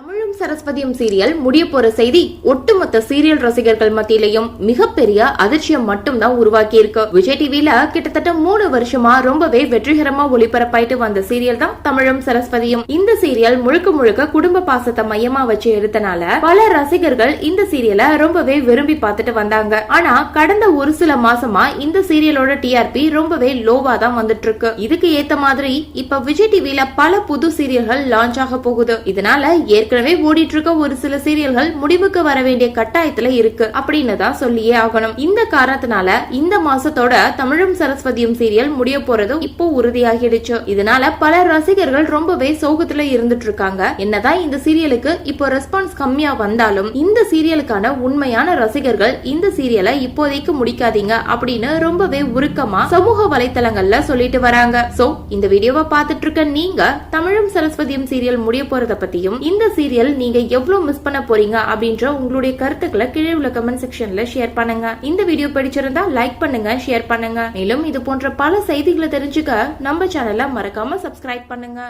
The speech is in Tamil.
தமிழும் சரஸ்வதியும் சீரியல் முடிய போற செய்தி ஒட்டுமொத்த சீரியல் ரசிகர்கள் மத்தியிலையும் மிகப்பெரிய அதிர்ச்சியம் மட்டும் தான் உருவாக்கி இருக்கு விஜய் டிவில கிட்டத்தட்ட மூணு வருஷமா ரொம்பவே வெற்றிகரமா ஒளிபரப்பாயிட்டு வந்த சீரியல் தான் தமிழும் சரஸ்வதியும். இந்த சீரியல் முழுக்க முழுக்க குடும்ப பாசத்தை மையமா வச்சு எடுத்தனால பல ரசிகர்கள் இந்த சீரியலை ரொம்பவே விரும்பி பார்த்துட்டு வந்தாங்க. ஆனா கடந்த ஒரு சில மாசமா இந்த சீரியலோட டிஆர்பி ரொம்பவே லோவா தான் வந்துட்டு இருக்கு இதுக்கு ஏத்த மாதிரி இப்ப விஜய் டிவில பல புது சீரியல்கள் லான்ச் ஆக போகுது. இதனால ஏற்கனவே ஓடிட்டு இருக்க ஒரு சில சீரியல்கள் முடிவுக்கு வர வேண்டிய கட்டாயத்துல இருக்கு அப்படின்னு தான் சொல்லியே ஆகணும். இந்த காரணத்தினால இந்த மாசத்தோட தமிழும் சரஸ்வதியும் சீரியல் முடிய போறது இப்போ உறுதியாகிடுச்சு. இதனால பல ரசிகர்கள் ரொம்பவே சோகத்துல இருந்துட்டு இருக்காங்க என்னதான் இந்த சீரியலுக்கு இப்போ ரெஸ்பான்ஸ் கம்மியா வந்தாலும் இந்த சீரியலுக்கான உண்மையான ரசிகர்கள் இந்த சீரியலை இப்போதைக்கு முடிக்காதீங்க அப்படின்னு ரொம்பவே உருக்கமா சமூக வலைத்தளங்கள்ல சொல்லிட்டு வராங்க. சோ இந்த வீடியோவை பார்த்துட்டு இருக்க நீங்க தமிழும் சரஸ்வதியும் சீரியல் முடிய போறத பத்தியும் இந்த சீரியல் நீங்க எவ்வளவு மிஸ் பண்ண போறீங்க அப்படின்ற உங்களுடைய கருத்துக்களை கீழே உள்ள கமெண்ட் செக்ஷன்ல ஷேர் பண்ணுங்க. இந்த வீடியோ பிடிச்சிருந்தா லைக் பண்ணுங்க ஷேர் பண்ணுங்க. மேலும் இது போன்ற பல செய்திகளை தெரிஞ்சுக்க நம்ம சேனலை மறக்காம சப்ஸ்கிரைப் பண்ணுங்க.